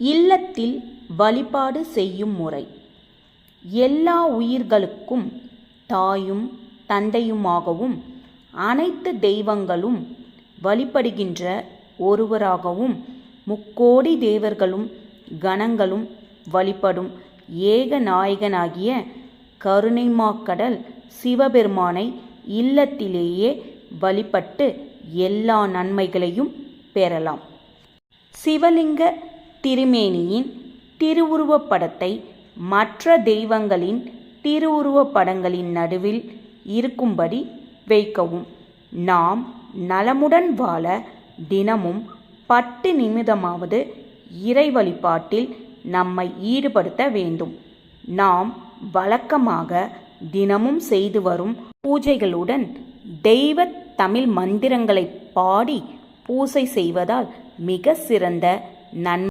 இல்லத்தில் வழிபாடு செய்யும் முறை. எல்லா உயிர்களுக்கும் தாயும் தந்தையுமாகவும் அனைத்து தெய்வங்களும் வழிபடுகின்ற ஒருவராகவும் முக்கோடி தேவர்களும் கணங்களும் வழிபடும் ஏக நாயகனாகிய கருணைமாக்கடல் சிவபெருமானை இல்லத்திலேயே வழிபட்டு எல்லா நன்மைகளையும் பெறலாம். சிவலிங்க திருமேனியின் திருவுருவப்படத்தை மற்ற தெய்வங்களின் திருவுருவப்படங்களின் நடுவில் இருக்கும்படி வைக்கவும். நாம் நலமுடன் வாழ தினமும் பத்து நிமிடமாவது இறை வழிபாட்டில் நம்மை ஈடுபடுத்த வேண்டும். நாம் வழக்கமாக தினமும் செய்து வரும் பூஜைகளுடன் தெய்வ தமிழ் மந்திரங்களை பாடி பூசை செய்வதால் மிக சிறந்த நன்மை